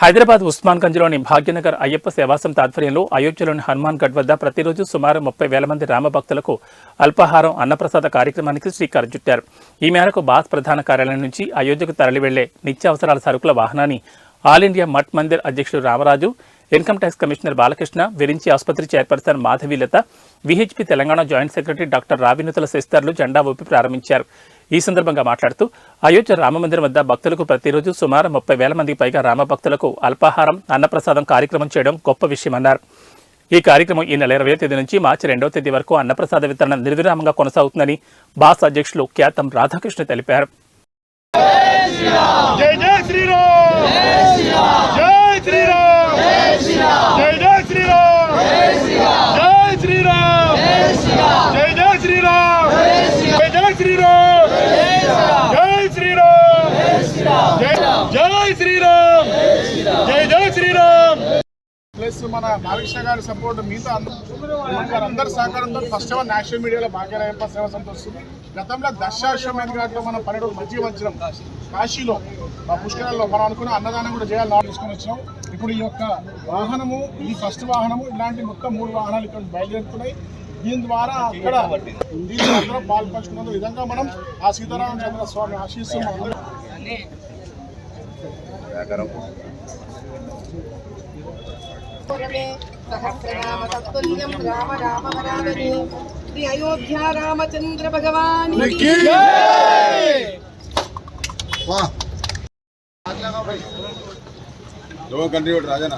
హైదరాబాద్ ఉస్మాన్ గంజ్లోని భాగ్యనగర్ అయ్యప్ప సేవాసం ఆధ్వర్యంలో అయోధ్యలోని హనుమాన్ గఢ్ వద్ద ప్రతిరోజు సుమారు ముప్పై వేల మంది రామభక్తులకు అల్పాహారం అన్నప్రసాద కార్యక్రమానికి శ్రీకారం చుట్టారు. ఈ మేరకు బాస్ ప్రధాన కార్యాలయం నుంచి అయోధ్యకు తరలి వెళ్ళే నిత్యావసరాల సరుకుల వాహనాన్ని ఆల్ ఇండియా మఠ్ మందిర్ అధ్యక్షుడు Ramaraju income tax commissioner Balakrishna Virinchi ఆసుపత్రి chairperson Madhavi Latha VHP Telangana joint secretary doctor Ravinuthala శిస్తర్లు జెండా ఊపి ప్రారంభించారు. ఈ సందర్భంగా మాట్లాడుతూ అయోధ్య రామమందిరం వద్ద భక్తులకు ప్రతిరోజు సుమారు ముప్పై వేల మందికి పైగా రామభక్తులకు అల్పాహారం అన్నప్రసాదం కార్యక్రమం చేయడం గొప్ప విషయమన్నారు. ఈ కార్యక్రమం ఈ నెల ఇరవై తేదీ నుంచి మార్చి రెండవ తేదీ వరకు అన్నప్రసాద వితరణ నిర్విరామంగా కొనసాగుతుందని బాస్ అధ్యక్షులు ఖ్యాతం రాధాకృష్ణ తెలిపారు. మన బాలకృష్ణ గారి సపోర్ట్ మిగతా అందరూ అందరి సహకారంతో ఫస్ట్ ఆఫ్ నేషనల్ మీడియాలో భాగ్యరాయప్ప సేవ సంత వస్తుంది గతంలో దశాశ్వమేధ ఘాట్లో మనం పన్నెండు మంచిగా వచ్చినాం కాశీలో ఆ పుష్కరాల్లో మనం అనుకున్న అన్నదానం కూడా చేయాలని ఆర్డర్ తీసుకొని వచ్చినాం. ఇప్పుడు ఈ యొక్క వాహనము ఇది ఫస్ట్ వాహనము. ఇలాంటి మొత్తం మూడు వాహనాలు ఇక్కడ బయలుదేరుతున్నాయి. దీని ద్వారా అక్కడ దీంట్లో అందరం పాల్పంచుకున్న విధంగా మనం ఆ సీతారామచంద్ర స్వామి ఆశీస్సు మనందరం పురమే సహస్రనామ తత్తుల్యం రామ రామ వరానని శ్రీ అయోధ్య రామచంద్ర భగవాన్ दो कंट्रीब्यूट राजा ना